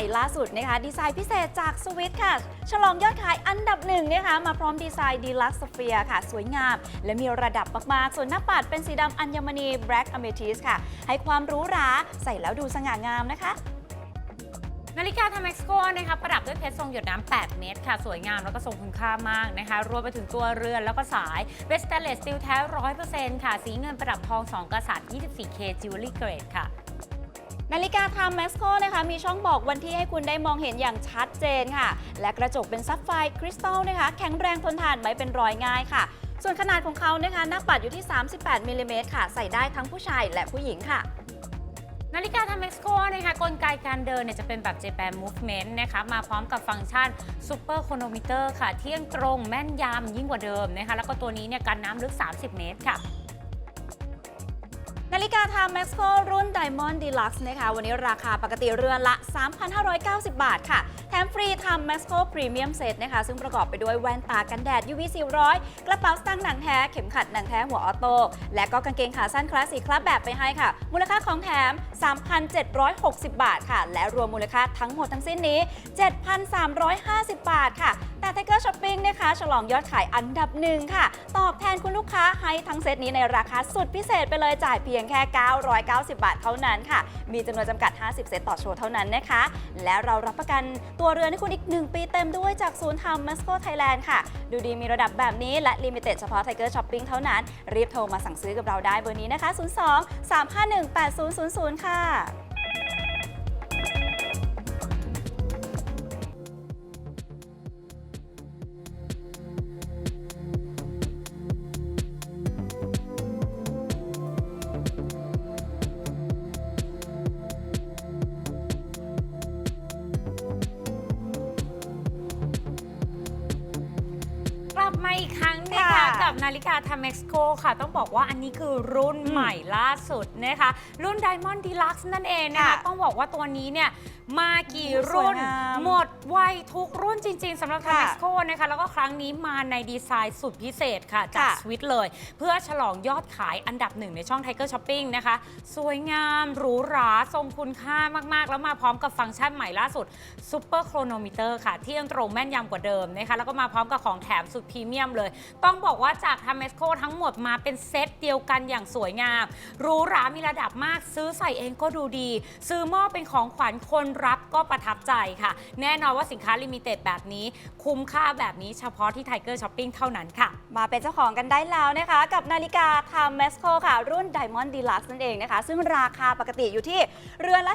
ม่ล่าสุดนะคะ ดีไซน์พิเศษจากสวิตค่ะ ฉลองยอดขายอันดับหนึ่งนะคะ มาพร้อมดีไซน์ดีลักซ์เฟียค่ะ สวยงาม และมีระดับมาก ๆ ส่วนหน้าปัดเป็นสีดำอัญมณี Black Amethyst ค่ะ ให้ความรู้ราใส่แล้วดูสง่างามนะคะนาฬิกาทำเม็กซิโกนะคะประดับด้วยเพชรทรงหยดน้ำ 8 เม็ดค่ะ สวยงามแล้วก็ทรงคุณค่ามากนะคะ รวมไปถึงตัวเรือนแล้วก็สายเวสเตเลสสตีลแท้ 100%ค่ะ สีเงินประดับทอง 2กษัตริย์ 24K Jewelry Grade ค่ะ นาฬิกา Time m a s c o นะคะมีช่องบอกวันที่ให้คุณได้มองเห็นอย่างชัดเจนค่ะ และกระจกเป็นซับไฟคริสตัลนะคะ แข็งแรงทนทานไม่เป็นรอยง่ายค่ะ ส่วนขนาดของเขานะคะหน้าปัดอยู่ที่ 38มิลลิเมตรค่ะ ใส่ได้ทั้งผู้ชายและผู้หญิงค่ะนาฬิกาทำเม็กซิโกนะคะกลไกการเดินเนี่ยจะเป็นแบบ Japan Movement นะคะมาพร้อมกับฟังก์ชัน Super Chronometer ค่ะ เที่ยงตรงแม่นยำยิ่งกว่าเดิมนะคะแล้วก็ตัวนี้เนี่ยกันน้ำลึก 30 เมตรค่ะ ฬิกา Time m a s c o รุ่น Diamond Deluxe นะคะ วันนี้ราคาปกติเรือนละ 3,590 บาทค่ะ แถมฟรี Time m a s c o Premium Set นะคะ ซึ่งประกอบไปด้วยแว่นตากันแดด UV 400 กระเป๋าสตางค์หนังแท้ เข็มขัดหนังแท้หัวออโต้ และก็กางเกงขาสั้นคลาสสิกคลับแบบไปให้ค่ะ มูลค่าของแถม 3,760 บาทค่ะ และรวมมูลค่าทั้งหมดทั้งสิ้นนี้ 7,350 บาทค่ะแต่ Tiger Shopping นะคะ ฉลองยอดขายอันดับหนึ่งค่ะ ตอบแทนคุณลูกค้าให้ทั้งเซตนี้ในราคาสุดพิเศษไปเลยจ่ายเพียงแค่ 990 บาทเท่านั้นค่ะ มีจำนวนจำกัด 50 เซตต่อโชว์เท่านั้นนะคะ และเรารับประกันตัวเรือนให้คุณอีก 1 ปีเต็มด้วยจากศูนย์ทำมัสโกไทยแลนด์ค่ะ ดูดีมีระดับแบบนี้และลิมิเต็ดเฉพาะ Tiger Shopping เท่านั้น รีบโทรมาสั่งซื้อกับเราได้เบอร์นี้นะคะ 02 351 8000 ค่ะ นาฬิกาทำเม็กซิโกค่ะ ต้องบอกว่าอันนี้คือรุ่นใหม่ล่าสุด นะคะ รุ่น Diamond Deluxe นั่นเองนะคะ ค่ะต้องบอกว่าตัวนี้เนี่ยมากี่สวยรุ่นงามหมดไวทุกรุ่นจริง ๆสำหรับทำค่ะเม็กซิโกนะคะ แล้วก็ครั้งนี้มาในดีไซน์สุดพิเศษค่ะ จากค่ะสวิตเลย เพื่อฉลองยอดขายอันดับหนึ่งในช่อง Tiger Shopping นะคะ สวยงามหรูหราทรงคุณค่ามากๆ แล้วมาพร้อมกับฟังก์ชันใหม่ล่าสุด Super Chronometer ค่ะ ที่ยังตรงแม่นยำกว่าเดิมนะคะ แล้วก็มาพร้อมกับของแถมสุดพรีเมียมเลย ต้องบอกว่าจากท a เมสโ o ทั้งหมดมาเป็นเซตเดียวกันอย่างสวยงามหรูหรามีระดับมากซื้อใส่เองก็ดูดี ซื้อมอบเป็นของขวัญคนรับก็ประทับใจค่ะ แน่นอนว่าสินค้าลิมิเต็ดแบบนี้ คุ้มค่าแบบนี้เฉพาะที่ Tiger Shopping เท่านั้นค่ะ มาเป็นเจ้าของกันได้แล้วนะคะ กับนาฬิกา Time m a s c o ค่ะ รุ่น Diamond Deluxe นั่นเองนะคะ ซึ่งราคาปกติอยู่ที่เรือนละ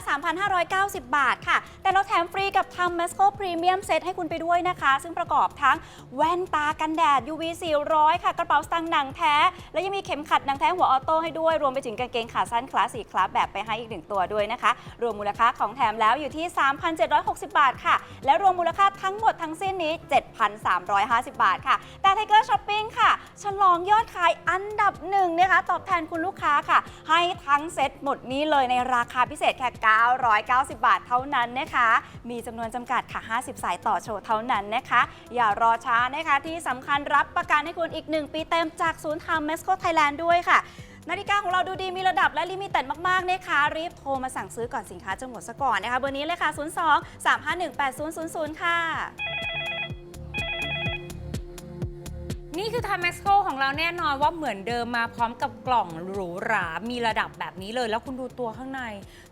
3,590 บาทค่ะ แต่เราแถมฟรีกับ Time m a s c o Premium Set ให้คุณไปด้วยนะคะ ซึ่งประกอบทั้งแว่นตากันแดด UV 400 ค่ะ กระเป๋าสตางค์หนังแท้ และยังมีเข็มขัดหนังแท้หัวออโต้ให้ด้วยรวมไปถึงกางเกงขาสั้นคลาสสิกคลาสแบบไปให้อีกหนึ่งตัวด้วยนะคะ รวมมูลค่าของแถมแล้วอยู่ที่ 3,760 บาทค่ะ และรวมมูลค่าทั้งหมดทั้งสิ้นนี้ 7,350 บาทค่ะ แต่ Tiger Shopping ค่ะ ฉลองยอดขายอันดับหนึ่งนะคะ ตอบแทนคุณลูกค้าค่ะ ให้ทั้งเซ็ตหมดนี้เลยในราคาพิเศษแค่ 990 บาทเท่านั้นนะคะ มีจำนวนจำกัดค่ะ 50 สายต่อโชว์เท่านั้นนะคะ อย่ารอช้านะคะที่สำคัญรับประกันให้คุณอีก 1 ปีเต็มจากศูนย์ทำเมสโกไทยแลนด์ด้วยค่ะ นาฬิกาของเราดูดีมีระดับและลิมิเต็ดมากๆนะคะ รีบโทรมาสั่งซื้อก่อนสินค้าจะหมดซะก่อนนะคะเบอร์นี้เลยค่ะ 02 351 8000 ค่ะ นี่คือทา m เม็กซิโกของเราแน่นอนว่าเหมือนเดิมมาพร้อมกับกล่องหรูหรา มีระดับแบบนี้เลย แล้วคุณดูตัวข้างใน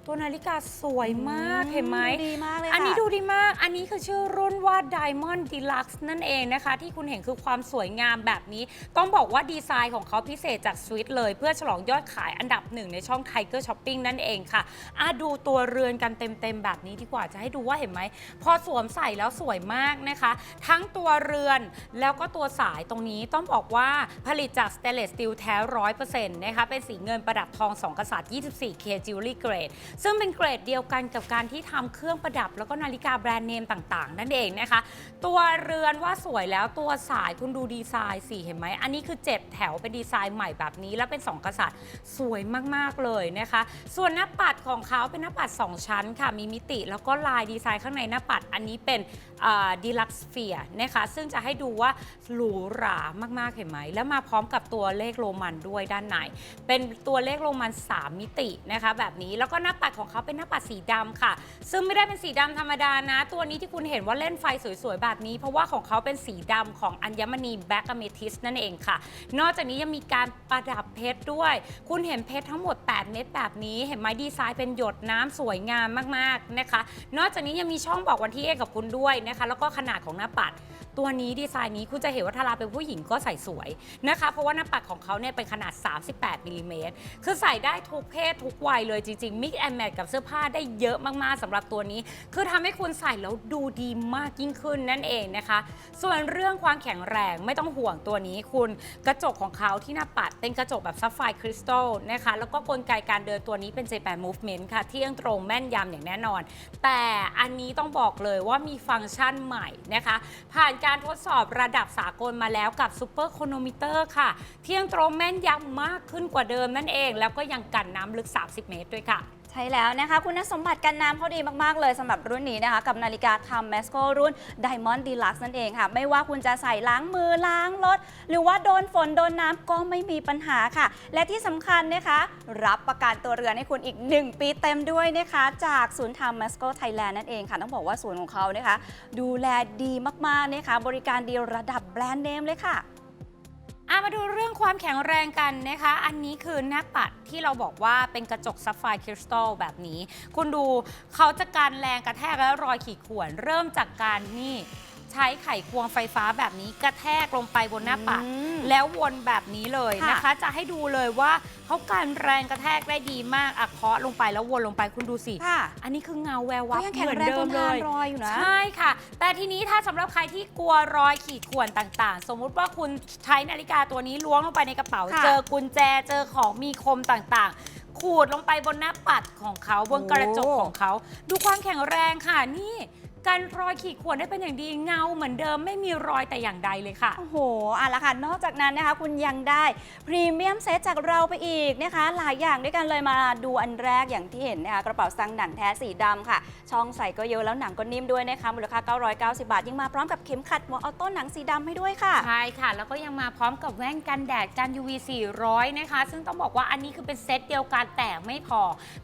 ตัวนาฬิกาสวยมากอืมเห็นไหม ดีมากเลยอันนี้ค่ะดูดีมาก อันนี้คือชื่อรุ่นว่า Diamond Deluxe นั่นเองนะคะ ที่คุณเห็นคือความสวยงามแบบนี้ ต้องบอกว่าดีไซน์ของเขาพิเศษจากสวิตเลย เพื่อฉลองยอดขายอันดับหนึ่งในช่อง Tiger Shopping นั่นเองค่ะอะดูตัวเรือนกันเต็มๆแบบนี้ดีกว่าจะให้ดูว่าเห็นไหม พอสวมใส่แล้วสวยมากนะคะ ทั้งตัวเรือนแล้วก็ตัวสายตรงนี้ต้องบอกว่าผลิตจากสเตนเลสสตีลแท้ร้อยเปอร์เซ็นต์นะคะเป็นสีเงินประดับทอง2กษัตริย์ 24K Jewelry Grade ซึ่งเป็นเกรดเดียวกันกับการที่ทำเครื่องประดับ แล้วก็นาฬิกาแบรนด์เนมต่าง ๆ นั่นเองนะคะ ตัวเรือนว่าสวยแล้วตัวสายคุณดูดีไซน์สิเห็นไหม อันนี้คือ 7 แถวเป็นดีไซน์ใหม่แบบนี้ แล้วเป็น 2 กษัตริย์สวยมากๆเลยนะคะ ส่วนหน้าปัดของเขาเป็นหน้าปัด 2 ชั้นค่ะ มีมิติแล้วก็ลายดีไซน์ข้างในหน้าปัด อันนี้เป็นดีลักซ์เฟียนะคะ ซึ่งจะให้ดูว่าหรูหรามากๆเห็นไหม แล้วมาพร้อมกับตัวเลขโรมันด้วยด้านในเป็นตัวเลขโรมัน 3 มิตินะคะ แบบนี้แล้วก็หน้าปัดของเขาเป็นหน้าปัดสีดำค่ะ ซึ่งไม่ได้เป็นสีดำธรรมดานะ ตัวนี้ที่คุณเห็นว่าเล่นไฟสวยๆ แบบนี้ เพราะว่าของเขาเป็นสีดำของอัญมณีแบ็กอเมทิสนั่นเองค่ะ นอกจากนี้ยังมีการประดับเพชรด้วย คุณเห็นเพชรทั้งหมด 8 เม็ดแบบนี้ เห็นไหมดีไซน์เป็นหยดน้ำสวยงามมากๆนะคะ นอกจากนี้ยังมีช่องบอกวันที่ให้กับคุณด้วยนะคะ แล้วก็ขนาดของหน้าปัด ตัวนี้ดีไซน์นี้คุณจะเห็นว่าทาราเป็นผู้หญิงก็ใส่สวยนะคะ เพราะว่าหน้าปัดของเขาเนี่ยเป็นขนาด 38มิลลิเมตรคือใส่ได้ทุกเพศทุกวัยเลยจริง ๆ มิกแอนแมทกับเสื้อผ้าได้เยอะมากๆสำหรับตัวนี้ คือทำให้คุณใส่แล้วดูดีมากยิ่งขึ้นนั่นเองนะคะ ส่วนเรื่องความแข็งแรงไม่ต้องห่วงตัวนี้คุณกระจกของเขาที่หน้าปัดเป็นกระจกแบบซัฟไฟคริสตัลนะคะแล้วก็กลไกการเดินตัวนี้เป็น J8 Movement ค่ะที่ยังตรงแม่นยำอย่างแน่นอน แต่อันนี้ต้องบอกเลยว่ามีฟังก์ชันใหม่นะคะ ผ่านการทดสอบระดับสากลมาแล้วกับซูเปอร์โคโนมิเตอร์ค่ะ เที่ยงตรงแม่นยำมากขึ้นกว่าเดิมนั่นเอง แล้วก็ยังกันน้ำลึก 30 เมตรด้วยค่ะ ใช่แล้วนะคะ คุณสมบัติกันน้ำเขาดีมาก ๆ เลยสำหรับรุ่นนี้นะคะ กับนาฬิกา Time Masco รุ่น Diamond Deluxe นั่นเองค่ะ ไม่ว่าคุณจะใส่ล้างมือล้างรถ หรือว่าโดนฝนโดนน้ำก็ไม่มีปัญหาค่ะ และที่สำคัญนะคะ รับประกันตัวเรือนให้คุณอีก 1 ปีเต็มด้วยนะคะ จากศูนย์ Time Masco Thailand นั่นเองค่ะ ต้องบอกว่าศูนย์ของเขานะคะ ดูแลดีมากๆนะคะบริการดีระดับแบรนด์เนมเลยค่ะ อามาดูเรื่องความแข็งแรงกันนะคะ อันนี้คือหน้าปัดที่เราบอกว่าเป็นกระจกซัฟไฟคริสตัลแบบนี้ คุณดูเขาจะการแรงกระแทกและรอยขีดข่วน เริ่มจากการนี่ ใช้ไขควงไฟฟ้าแบบนี้กระแทกลงไปบนหน้าปัด อืมแล้ววนแบบนี้เลยค่ะ นะคะ จะให้ดูเลยว่าเขาการแรงกระแทกได้ดีมากอะเคาะลงไปแล้ววนลงไปคุณดูสิ ค่ะอันนี้คือเงาแวววับก็ยังแข็เหงมือนแรงเดิทมนเลทานย รอยอยู่นะ ใช่ค่ะ แต่ทีนี้ถ้าสำหรับใครที่กลัวรอยขีดข่วนต่างๆ สมมุติว่าคุณใช้นาฬิกาตัวนี้ล้วงลงไปในกระเป๋า ค่ะเจอกุญแจเจอของมีคมต่างๆ ขูดลงไปบนหน้าปัดของเขาบนกระจกของเขา ดูความแข็งแรงค่ะนี่ การรอยขีดข่วนได้เป็นอย่างดีเงาเหมือนเดิมไม่มีรอยแต่อย่างใดเลยค่ะ โอ้โหอะละค่ะ นอกจากนั้นนะคะคุณยังได้พรีเมียมเซตจากเราไปอีกนะคะ หลายอย่างด้วยกันเลยมาดูอันแรกอย่างที่เห็นนะคะกระเป๋าซังหนังแท้สีดำค่ะ ช่องใส่ก็เยอะแล้วหนังก็นิ่มด้วยนะคะมูลค่า 990 บาทยังมาพร้อมกับเข็มขัดหัวออโต้หนังสีดำให้ด้วยค่ะ ใช่ค่ะ แล้วก็ยังมาพร้อมกับแว่นกันแดดกัน UV 400 นะคะ ซึ่งต้องบอกว่าอันนี้คือเป็นเซตเดียวกันแต่ไม่พอ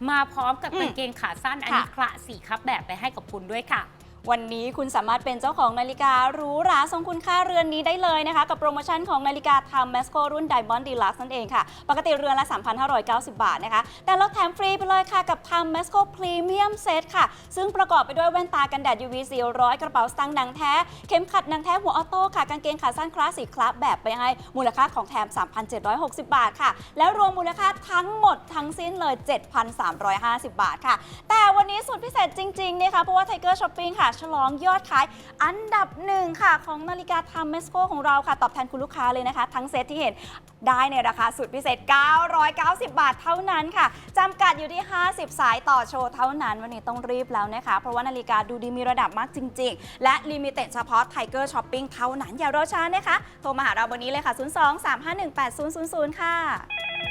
มาพร้อมกับอืมกางเกงขาสั้นอันนี้คละสีครับแบบไปให้กับคุณด้วยค่ะ วันนี้คุณสามารถเป็นเจ้าของนาฬิกาหรูหราทรงคุณค่าเรือนนี้ได้เลยนะคะ กับโปรโมชั่นของนาฬิกา Time Masco รุ่น Diamond Deluxe นั่นเองค่ะ ปกติเรือนละ 3,590 บาทนะคะ แต่เราแถมฟรีไปเลยค่ะกับ Time Masco Premium Set ค่ะ ซึ่งประกอบไปด้วยแว่นตากันแดด UV 400 กระเป๋าสตางค์หนังแท้ เข็มขัดหนังแท้หัวออโต้ค่ะกางเกงขาสั้นคลาสสิกคลับแบบไปให้มูลค่าของแถม 3,760 บาทค่ะ แล้วรวมมูลค่าทั้งหมดทั้งสิ้นเลย 7,350 บาทค่ะ แต่วันนี้สุดพิเศษจริงๆนะคะเพราะว่า Tiger Shopping ค่ะฉลองยอดขายอันดับหนึ่งค่ะ ของนาฬิกา Time Mesco ของเราค่ะ ตอบแทนคุณลูกค้าเลยนะคะ ทั้งเซตที่เห็นได้ในราคาสุดพิเศษ 990 บาทเท่านั้นค่ะจำกัดอยู่ที่ 50 สายต่อโชว์เท่านั้น วันนี้ต้องรีบแล้วนะคะ เพราะว่านาฬิกาดูดีมีระดับมากจริง ๆ และลิมิเต็ดเฉพาะ Tiger Shopping เท่านั้นอย่ารอช้านะคะ โทรมาหาเราวันนี้เลยค่ะ 02 351 8000 ค่ะ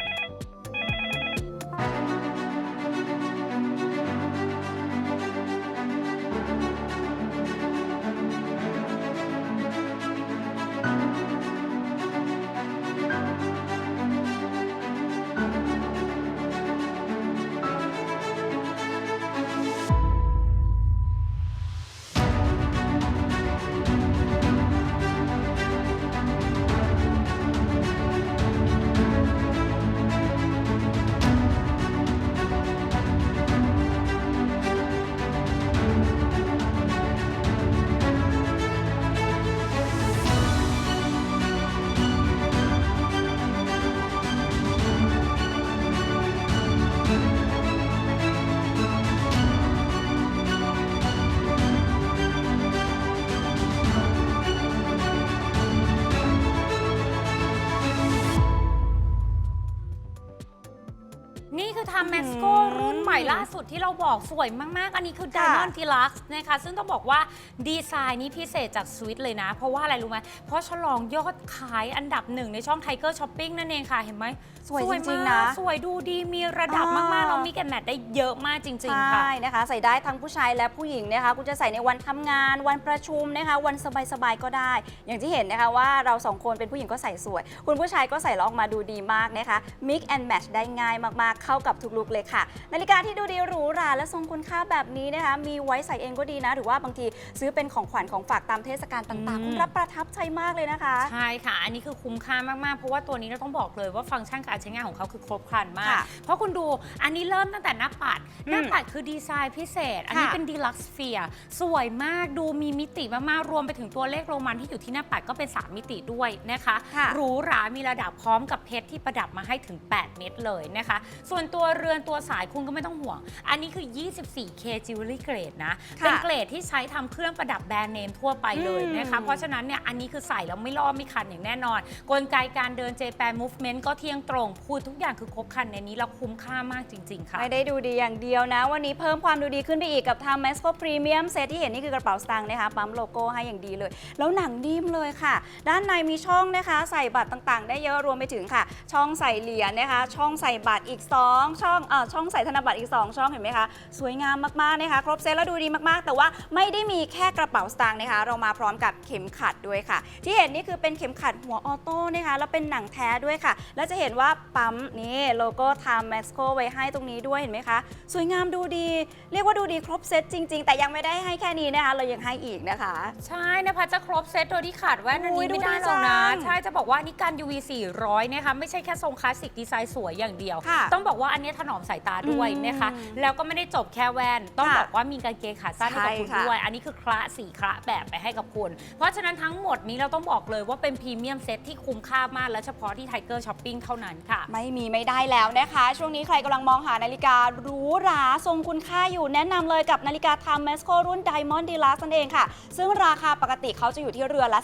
ล่าสุดที่เราบอกสวยมากๆ อันนี้คือค่ะ Diamond Deluxe นะคะ ซึ่งต้องบอกว่าดีไซน์นี้พิเศษจากสวิตเลยนะ เพราะว่าอะไรรู้ไหมเพราะฉลองยอดขายอันดับหนึ่งในช่อง Tiger Shopping นั่นเองค่ะเห็นไหมสวยจริงๆมากนะสวยดูดีมีระดับอ่ามมากๆ เรามีแกนแมทได้เยอะมากจริง ๆ ค่ะ ใช่นะคะ ใส่ได้ทั้งผู้ชายและผู้หญิงนะคะ คุณจะใส่ในวันทำงาน วันประชุมนะคะ วันสบายๆก็ได้ อย่างที่เห็นนะคะว่าเราสองคนเป็นผู้หญิงก็ใส่สวย คุณผู้ชายก็ใส่แล้วออกมาดูดีมากนะคะ mix and match ได้ง่ายมากๆ เข้ากับทุกลุกเลยค่ะ นาฬิกาที่ดูดีหรูหราและทรงคุณค่าแบบนี้นะคะ มีไว้ใส่เองก็ดีนะ หรือว่าบางทีซื้อเป็นของขวัญของฝากตามเทศกาลต่างอืมๆคุณรับประทับใจมากเลยนะคะ ใช่ค่ะ อันนี้คือคุ้มค่ามาก ๆ เพราะว่าตัวนี้เราต้องบอกเลยว่าฟังก์ชันการใช้งานของเขาคือครบครันมาก ค่ะเพราะคุณดูอันนี้เริ่มตั้งแต่หน้าปัด อืมหน้าปัดคือดีไซน์พิเศษ อันนี้ค่ะเป็นดีลักซ์เฟียสวยมากดูมีมิติมากๆรวมไปถึงตัวเลขโรมันที่อยู่ที่หน้าปัดก็เป็น 3 มิติด้วยนะคะค่ะ หรูหรา มีระดับพร้อมกับเพชรที่ประดับมาให้ถึง 8 เม็ดเลยนะคะ ส่วนตัวเรือนตัวสายคุณก็ไม่ต้องห่วงอันนี้คือ 24K Jewelry Grade นะ ค่ะเป็นเกรดที่ใช้ทำเครื่องประดับแบรนด์เนมทั่วไปเลยนะคะอืมเพราะฉะนั้นเนี่ย อันนี้คือใส่แล้วไม่ลอกไม่คันอย่างแน่นอน กลไกการเดิน J-Pan Movement ก็เที่ยงตรง พูดทุกอย่างคือครบครันในนี้แล้วคุ้มค่ามากจริง ๆ ค่ะ ไม่ได้ดูดีอย่างเดียวนะ วันนี้เพิ่มความดูดีขึ้นไปอีกกับทาง m a s c o Premium Set ที่เห็นนี่คือกระเป๋าสตางค์นะคะปั๊มโลโก้ให้อย่างดีเลย แล้วหนังนิ่มเลยค่ะ ด้านในมีช่องนะคะ ใส่บัตรต่างๆ ได้เยอะรวมไปถึงค่ะ ช่องใส่เหรียญนะคะ ช่องใส่บัตรอีก 2 ช่องเอ่อช่องใส่ธนบัตรอีก2 ช่องเห็นไหมคะ สวยงามมากๆนะคะ ครบเซตแล้วดูดีมากๆ แต่ว่าไม่ได้มีแค่กระเป๋าสตางค์นะคะ เรามาพร้อมกับเข็มขัดด้วยค่ะ ที่เห็นนี่คือเป็นเข็มขัดหัวออโต้นะคะ แล้วเป็นหนังแท้ด้วยค่ะ แล้วจะเห็นว่าปั๊มนี่โลโก้ Time Maxco ไว้ให้ตรงนี้ด้วยเห็นไหมคะ สวยงามดูดี เรียกว่าดูดีครบเซตจริง ๆ แต่ยังไม่ได้ให้แค่นี้นะคะ เรายังให้อีกนะคะ ใช่นะคะจะครบเซตโดยที่ขาดแว่นอันโอ้นี้ยไม่ได้ดูดีหรอกนะจังใช่จะบอกว่านี่การ UV 400นะคะไม่ใช่แค่ทรงคลาสสิกดีไซน์สวยอย่างเดียวค่ะต้องบอกว่าอันนี้ถนอมสายตาด้วยอืมนะคะแล้วก็ไม่ได้จบแค่แว่น ต้องค่ะบอกว่ามีกางเกงขาสั้นให้กับคุณใช่ค่ะ ด้วย อันนี้คือคละสีคละแบบไปให้กับคุณ เพราะฉะนั้นทั้งหมดนี้เราต้องบอกเลยว่าเป็นพรีเมียมเซตที่คุ้มค่ามากและเฉพาะที่ไทเกอร์ช้อปปิ้งเท่านั้นค่ะ ไม่มีไม่ได้แล้วนะคะ ช่วงนี้ใครกำลังมองหานาฬิกาหรูหราทรงคุณค่าอยู่แนะนำเลยกับนาฬิกา Time Mesco รุ่น Diamond Deluxe นั่นเองค่ะ ซึ่งราคาปกติเขาจะอยู่ที่เรือนละ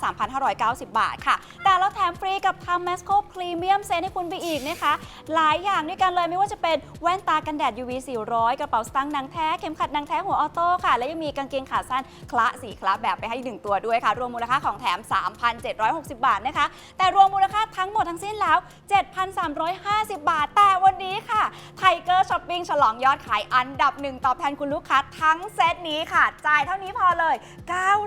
3,590 บาทค่ะ แต่เราแถมฟรีกับ Time Mesco Premium Set ให้คุณไปอีกนะคะ หลายอย่างด้วยกันเลยไม่ว่าจะเป็นแว่นตากันแดด UV 400 กระเป๋าสตางค์นังแท้เข็มขัดนังแท้หัวออโต้ค่ะ และยังมีกางเกงขาสั้นคละสีคละแบบไปให้หนึ่งตัวด้วยค่ะ รวมมูลค่าของแถม 3,760 บาทนะคะ แต่รวมมูลค่าทั้งหมดทั้งสิ้นแล้ว 7,350 บาท แต่วันนี้ค่ะไทเกอร์ช้อปปิ้งฉลองยอดขายอันดับหนึ่งตอบแทนคุณลูกค้าทั้งเซตนี้ค่ะจ่ายเท่านี้พอเลย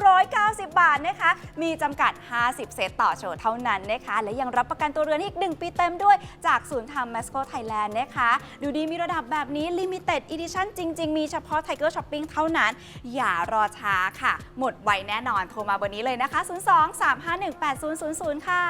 990 บาทนะคะ มีจำกัด 50 เซตต่อโชว์เท่านั้นนะคะ และยังรับประกันตัวเรือนอีก 1 ปีเต็มด้วยจากศูนย์ทำ m มสโกไทยแลนด์นะคะ ดูดีมีระดับแบบนี้ Limited Edition จริง ๆ มีเฉพาะ Tiger Shopping เท่านั้น อย่ารอช้าค่ะ หมดไวแน่นอนโทรมาวันนี้เลยนะคะ 02 351 8000 ค่ะ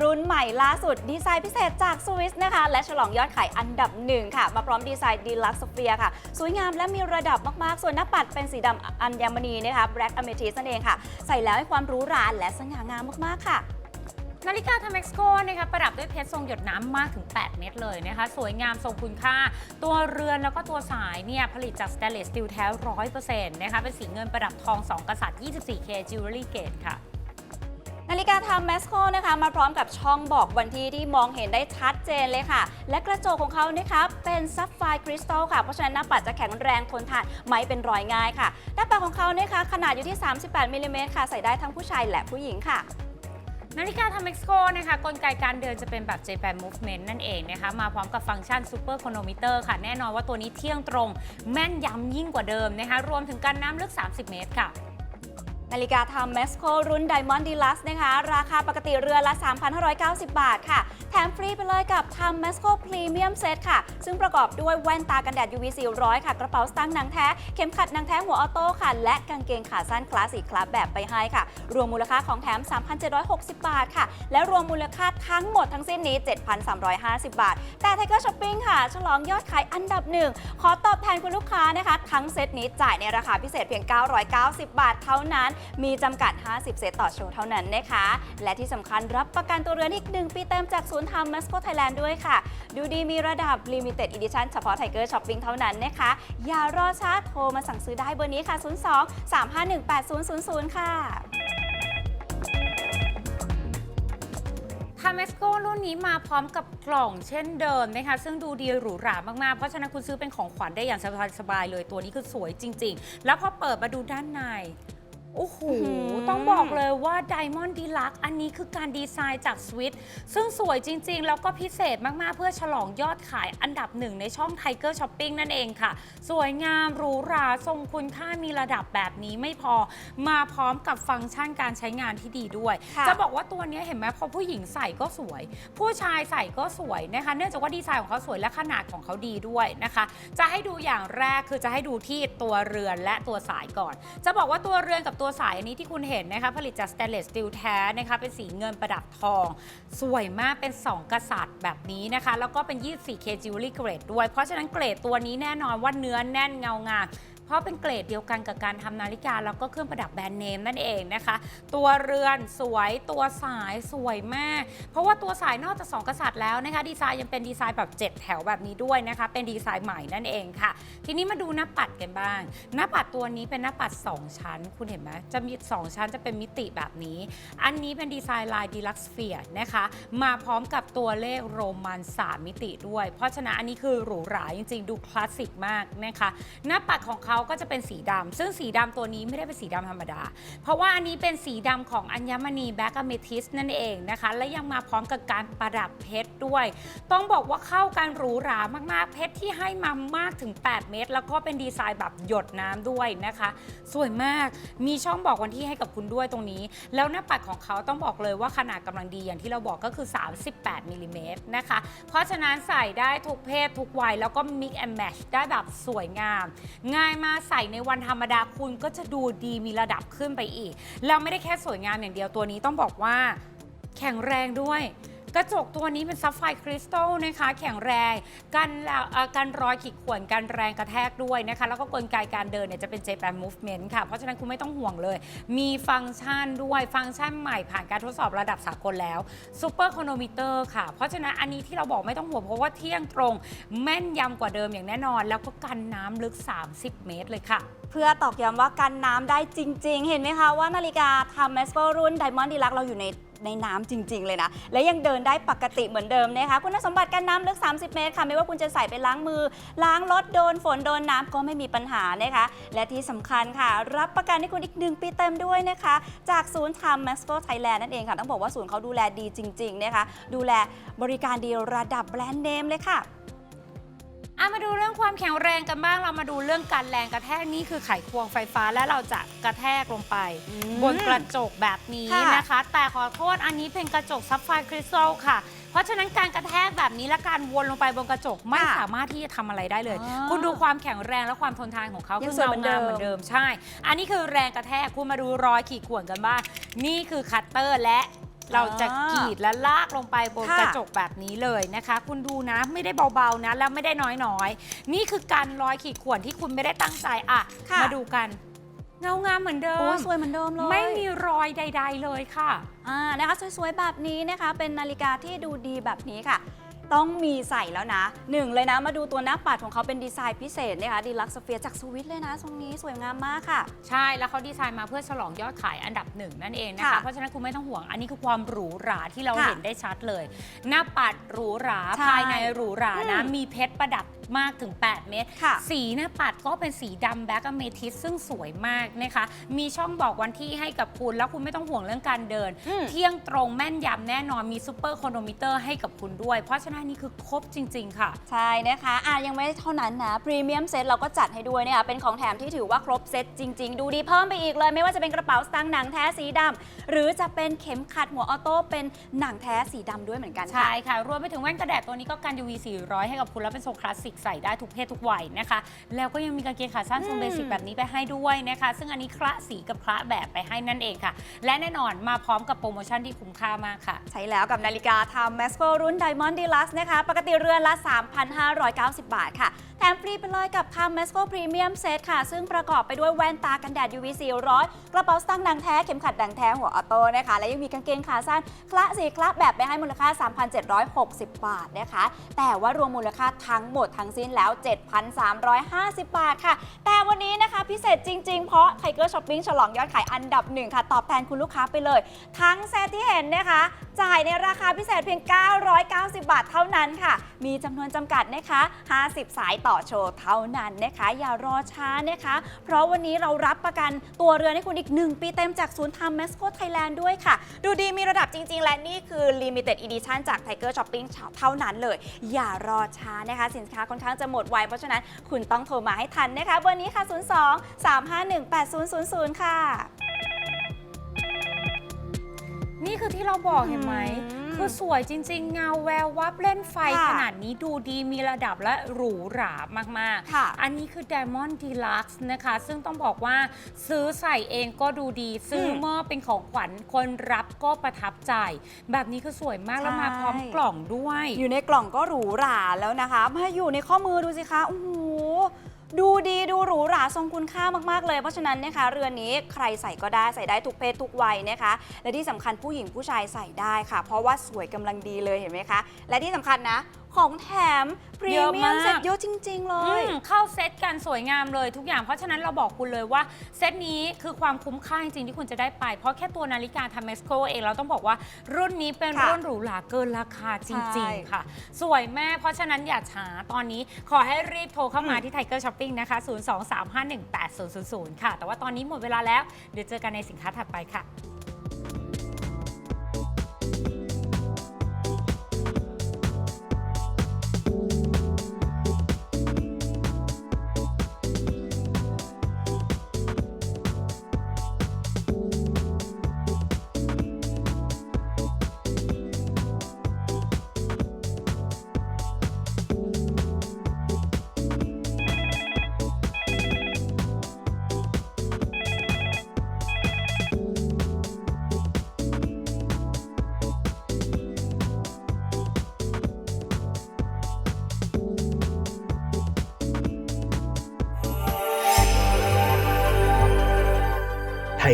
รุ่นใหม่ล่าสุดดีไซน์พิเศษจากสวิสนะคะ และฉลองยอดขายอันดับหนึ่งค่ะ มาพร้อมดีไซน์ดีลักซ์เฟียค่ะ สวยงามและมีระดับมาก ๆ ส่วนหน้าปัดเป็นสีดำอัญมณีนะคะ Black Amethyst นั่นเองค่ะ ใส่แล้วให้ความหรู้ราและสง่างามมาก ๆ ค่ะนาฬิกาท m ม x โกนะคะประดับด้วยเพชรทรงหยดน้ำมากถึง 8 เม็ดเลยนะคะ สวยงามทรงคุณค่า ตัวเรือนแล้วก็ตัวสายเนี่ยผลิตจากสเตนเลสสตีลแท้100%นะคะเป็นสีเงินประดับทอง 2 กษัตริย์ 24K Jewelry Gate ค่ะ นาฬิกาทำ m มสโ o นะคะ มาพร้อมกับช่องบอกวันที่ที่มองเห็นได้ชัดเจนเลยค่ะ และกระจกของเขานะคะเป็นซับไฟคริสตัลค่ะ เพราะฉะนั้นหน้าปัดจะแข็งแรงทนทานไม่เป็นรอยง่ายค่ะ หน้าปัดของเขานะคะ ขนาดอยู่ที่ 38มิลลิเมตรค่ะ ใส่ได้ทั้งผู้ชายและผู้หญิงค่ะนาฬิกาทำเม็กซิโกนะคะกลไกการเดินจะเป็นแบบ Japan Movement นั่นเองนะคะ มาพร้อมกับฟังก์ชัน Super Chronometer ค่ะ แน่นอนว่าตัวนี้เที่ยงตรง แม่นยำยิ่งกว่าเดิมนะคะ รวมถึงการน้ำลึก 30 เมตรค่ะ นาฬิกาทำเมสโครุ่น Diamond Deluxe นะคะ ราคาปกติเรือละ 3,590 บาทค่ะ แถมฟรีไปเลยกับทำเมสโคพรีเมียมเซตค่ะ ซึ่งประกอบด้วยแว่นตากันแดด UV 400 ค่ะ กระเป๋าสตางค์หนังแท้ เข็มขัดหนังแท้หัวออโต้ค่ะ และกางเกงขาสั้นคลาสสิกคลับแบบไปให้ค่ะ รวมมูลค่าของแถม 3,760 บาทค่ะ และรวมมูลค่าทั้งหมดทั้งสิ้นนี้ 7,350 บาท แต่ไทเกอร์ช้อปปิ้งค่ะ ฉลองยอดขายอันดับหนึ่งขอตอบแทนคุณลูกค้านะคะ ทั้งเซตนี้จ่ายในราคาพิเศษเพียง 990 บาทเท่านั้นมีจำกัด 50 เซตต่อโชว์เท่านั้นนะคะ และที่สำคัญรับประกันตัวเรือนอีก 1 ปีเต็มจากศูนย์ทำมัสโกไทยแลนด์ด้วยค่ะ ดูดีมีระดับ Limited Edition เฉพาะ Tiger Shopping เท่านั้นนะคะ อย่ารอช้าโทรมาสั่งซื้อได้เบอร์นี้ค่ะ 02 351 8000 ค่ะทาเมสโกรุ่นนี้มาพร้อมกับกล่องเช่นเดิมนะคะ ซึ่งดูดีหรูหรามากๆ เพราะฉะนั้นคุณซื้อเป็นของขวัญได้อย่างสบายๆเลย ตัวนี้คือสวยจริง ๆ แล้วพอเปิดมาดูด้านใน โอ้โหอื้อหือต้องบอกเลยว่า Diamond Deluxe อันนี้คือการดีไซน์จากสวิตซึ่งสวยจริง ๆ แล้วก็พิเศษมาก ๆ เพื่อฉลองยอดขายอันดับหนึ่งในช่อง Tiger Shopping นั่นเองค่ะ สวยงามหรูหรา ทรงคุณค่ามีระดับแบบนี้ไม่พอ มาพร้อมกับฟังก์ชันการใช้งานที่ดีด้วย ค่ะจะบอกว่าตัวเนี้ยเห็นไหมพอผู้หญิงใส่ก็สวย ผู้ชายใส่ก็สวยนะคะ เนื่องจากว่าดีไซน์ของเขาสวยและขนาดของเขาดีด้วยนะคะ จะให้ดูอย่างแรกคือจะให้ดูที่ตัวเรือนและตัวสายก่อน จะบอกว่าตัวเรือนกับตัวัวสายอันนี้ที่คุณเห็นนะคะผลิตจากสเตนเลสสตีลแท้นะคะเป็นสีเงินประดับทอง สวยมากเป็น 2 กษัตริย์แบบนี้นะคะ แล้วก็เป็น 24K Jewelry Grade ด้วย เพราะฉะนั้นเกรดตัวนี้แน่นอนว่าเนื้อแน่นเงางาม เพราะเป็นเกรดเดียวกันกับการทำนาฬิกา แล้วก็เครื่องประดับแบรนด์เนมนั่นเองนะคะ ตัวเรือนสวยตัวสายสวยมาก เพราะว่าตัวสายนอกจากสองกษัตริย์แล้วนะคะดีไซน์ยังเป็นดีไซน์แบบ 7 แถวแบบนี้ด้วยนะคะ เป็นดีไซน์ใหม่นั่นเองค่ะ ทีนี้มาดูหน้าปัดกันบ้าง หน้าปัดตัวนี้เป็นหน้าปัด 2 ชั้น คุณเห็นไหมจะมี 2 ชั้นจะเป็นมิติแบบนี้ อันนี้เป็นดีไซน์ลายดีลักซ์เฟียนะคะ มาพร้อมกับตัวเลขโรมัน3มิติด้วย เพราะฉะนั้นอันนี้คือหรูหราจริงๆ ดูคลาสสิกมากนะคะ หน้าปัดของเขาาก็จะเป็นสีดำซึ่งสีดำตัวนี้ไม่ได้เป็นสีดำธรรมดา เพราะว่าอันนี้เป็นสีดำของอัญมณีแบล็กอเมทิสนั่นเองนะคะ และยังมาพร้อมกับการประดับเพชรด้วย ต้องบอกว่าเข้ากันหรูหรามากๆ เพชรที่ให้มามากถึง 8 เมตรแล้วก็เป็นดีไซน์แบบหยดน้ำด้วยนะคะ สวยมากมีช่องบอกวันที่ให้กับคุณด้วยตรงนี้ แล้วหน้าปัดของเขาต้องบอกเลยว่าขนาดกำลังดีอย่างที่เราบอกก็คือ 38มิลลิเมตรนะคะ เพราะฉะนั้นใส่ได้ทุกเพศทุกวัยแล้วก็ mix and match ได้แบบสวยงาม ง่ายมาใส่ในวันธรรมดาคุณก็จะดูดีมีระดับขึ้นไปอีก แล้วไม่ได้แค่สวยงามอย่างเดียวตัวนี้ต้องบอกว่า แข็งแรงด้วย กระจกตัวนี้เป็นซัฟไฟคริสตัลนะคะ แข็งแรงกันเอ่อกันรอยขีดข่วนกันแรงกระแทกด้วยนะคะ แล้วก็กลไกการเดินเนี่ยจะเป็น Japan Movement ค่ะ เพราะฉะนั้นคุณไม่ต้องห่วงเลย มีฟังก์ชันด้วยฟังก์ชันใหม่ผ่านการทดสอบระดับสากลแล้ว Super Chronometer ค่ะ เพราะฉะนั้นอันนี้ที่เราบอกไม่ต้องห่วงเพราะว่าเที่ยงตรง แม่นยำกว่าเดิมอย่างแน่นอน แล้วก็กันน้ำลึก 30 เมตรเลยค่ะเพื่อตอกย้ำว่ากันน้ำได้จริง ๆ เห็นไหมคะว่านาฬิกาทำเมสโกรุ่น Diamond Deluxe เราอยู่ใน ในน้ำจริง ๆ เลยนะ และยังเดินได้ปกติเหมือนเดิมนะคะคุณสมบัติกันน้ำลึก 30 เมตรค่ะไม่ว่าคุณจะใส่ไปล้างมือ ล้างรถโดนฝนโดนน้ำก็ไม่มีปัญหานะคะ และที่สำคัญค่ะ รับประกันให้คุณอีกหนึ่งปีเต็มด้วยนะคะ จากศูนย์ทำแมสโกไทยแลนด์นั่นเองค่ะ ต้องบอกว่าศูนย์เขาดูแลดีจริง ๆ นะคะ ดูแลบริการดีระดับแบรนด์เนมเลยค่ะ อะมาดูเรื่องความแข็งแรงกันบ้าง เรามาดูเรื่องการแรงกระแทกนี่คือไขควงไฟฟ้าและเราจะกระแทกลงไปอืมบนกระจกแบบนี้ค่ะนะคะ แต่ขอโทษอันนี้เป็นกระจกซับไฟร์คริสตัลค่ะเพราะฉะนั้นการกระแทกแบบนี้และการวนลงไปบนกระจกไม่ค่ะสามารถที่จะทำอะไรได้เลยอ๋อคุณดูความแข็งแรงและความทนทานของเขายังคือสวยเหมือนเดิมงามเหมือนเดิมใช่ อันนี้คือแรงกระแทกคุณมาดูรอยขีดข่วนกันบ้างนี่คือคัตเตอร์และ เราจะกรีดและลากลงไปบนค่ะ กระจกแบบนี้เลยนะคะ คุณดูนะไม่ได้เบาๆนะแล้วไม่ได้น้อยๆ นี่คือการรอยขีดข่วนที่คุณไม่ได้ตั้งใจอะค่ะ มาดูกัน เงางามเหมือนเดิโอ้มสวยเหมือนเดิมเลย ไม่มีรอยใด ๆเลยค่ะ อ่านะคะสวยๆ แบบนี้นะคะ เป็นนาฬิกาที่ดูดีแบบนี้ค่ะ ต้องมีใส่แล้วนะหนึ่งเลยนะมาดูตัวหน้าปัดของเขาเป็นดีไซน์พิเศษนะคะดีลักซ์เฟียจากสวิตเลยนะทรงนี้สวยงามมากค่ะ ใช่แล้วเขาดีไซน์มาเพื่อฉลองยอดขายอันดับหนึ่งนั่นเองนะคะ ค่ะเพราะฉะนั้นคุณไม่ต้องห่วงอันนี้คือความหรูหราที่เราค่ะเห็นได้ชัดเลย หน้าปัดหรูหราใช่ภายในหรูหรานะอืมมีเพชรประดับมากถึง 8 เมตรค่ะสีเนี่ยปัดก็เป็นสีดำแบล็กอเมทิสซึ่งสวยมากนะคะ มีช่องบอกวันที่ให้กับคุณ แล้วคุณไม่ต้องห่วงเรื่องการเดิน อืม เที่ยงตรงแม่นยำแน่นอนมีซูเปอร์โครโนมิเตอร์ให้กับคุณด้วย เพราะฉะนั้นนี่คือครบจริง ๆ ค่ะ ใช่นะคะอะยังไม่เท่านั้นนะพรีเมียมเซตเราก็จัดให้ด้วยนะคะเป็นของแถมที่ถือว่าครบเซตจริง ๆ ดูดีเพิ่มไปอีกเลย ไม่ว่าจะเป็นกระเป๋าสตางค์หนังแท้สีดำหรือจะเป็นเข็มขัดหัวออโต้เป็นหนังแท้สีดำด้วยเหมือนกันค่ะใช่ค่ะ รวมไปถึงแว่นกระแดดตัวนี้ก็กัน UV 400 ให้กับคุณแล้วเป็นทรงคลาสสิกใส่ได้ทุกเพศทุกวัยนะคะ แล้วก็ยังมีกางเกงขาสั้นทรงอืมเบสิกแบบนี้ไปให้ด้วยนะคะ ซึ่งอันนี้คละสีกับคละแบบไปให้นั่นเองค่ะ และแน่นอนมาพร้อมกับโปรโมชั่นที่คุ้มค่ามากค่ะ ใช้แล้วกับนาฬิกาทำ m a s c o รุ่น Diamond Deluxe นะคะ ปกติเรือนละ 3,590 บาทค่ะ แถมฟรีไปเลยกับทำ m a s c o Premium Set ค่ะ ซึ่งประกอบไปด้วยแว่นตากันแดด UV 400กระเป๋าสตางค์ดังแท้ เข็มขัดดังแท้ หัวออโต้นะคะ และยังมีกางเกงขาสั้น คละสีคละแบบไปให้มูลค่า 3,760 บาทนะคะ แต่ว่ารวมมูลค่าทั้งหมดทั้งสิ้นแล้ว 7,350 บาทค่ะ แต่วันนี้นะคะพิเศษจริง ๆ เพราะไทเกอร์ช้อปปิ้งฉลองยอดขายอันดับหนึ่งค่ะตอบแทนคุณลูกค้าไปเลย ทั้งเซตที่เห็นนะคะ จ่ายในราคาพิเศษเพียง 990 บาทเท่านั้นค่ะ มีจำนวนจำกัดนะคะ 50 สายต่อโชว์เท่านั้นนะคะ อย่ารอช้านะคะ เพราะวันนี้เรารับประกันตัวเรือนให้คุณอีก 1 ปีเต็มจากศูนย์ทำ m e s c o Thailand ด้วยค่ะ ดูดีมีระดับจริง ๆ และนี่คือ Limited Edition จาก Tiger Shopping Shop เท่านั้นเลย อย่ารอช้านะคะ สินค้าค่อนข้างจะหมดไว เพราะฉะนั้นคุณต้องโทรมาให้ทันนะคะเบอร์นี้ค่ะ 02 351 8000 ค่ะ นี่คือที่เราบอกเห็นไหมอืม คือสวยจริง ๆ เงาแวววับเล่นไฟค่ะขนาดนี้ดูดีมีระดับและหรูหรามากๆค่ะอันนี้คือ Diamond Deluxe นะคะ ซึ่งต้องบอกว่าซื้อใส่เองก็ดูดี ซื้ออมมอบเป็นของขวัญคนรับก็ประทับใจ แบบนี้คือสวยมากแล้วมาใช่พร้อมกล่องด้วย อยู่ในกล่องก็หรูหราแล้วนะคะ มาอยู่ในข้อมือดูสิคะโอ้โห ดูดีดูหรูหราทรงคุณค่ามากๆเลย เพราะฉะนั้นนะคะเรือนนี้ใครใส่ก็ได้ใส่ได้ทุกเพศทุกวัยนะคะ และที่สำคัญผู้หญิงผู้ชายใส่ได้ค่ะ เพราะว่าสวยกำลังดีเลยเห็นไหมคะ และที่สำคัญนะ ของแถมพรีเยอะเมียมามก เซ็ตเยอะจริง ๆ เลอืยมเข้าเซตกันสวยงามเลยทุกอย่าง เพราะฉะนั้นเราบอกคุณเลยว่าเซตนี้คือความคุ้มค่าจริงๆที่คุณจะได้ไป เพราะแค่ตัวนาฬิกาทำเมสโกเองเราต้องบอกว่ารุ่นนี้เป็นค่ะรุ่นหรูหราเกินราคาจใช่ ริง ๆ ค่ะ สวยแม่เพราะฉะนั้นอย่าช้าตอนนี้ขอให้รีบโทรเข้ามาอืมที่ Tiger Shopping นะคะ 023518000 ค่ะ แต่ว่าตอนนี้หมดเวลาแล้ว เดี๋ยวเจอกันในสินค้าถัดไปค่ะ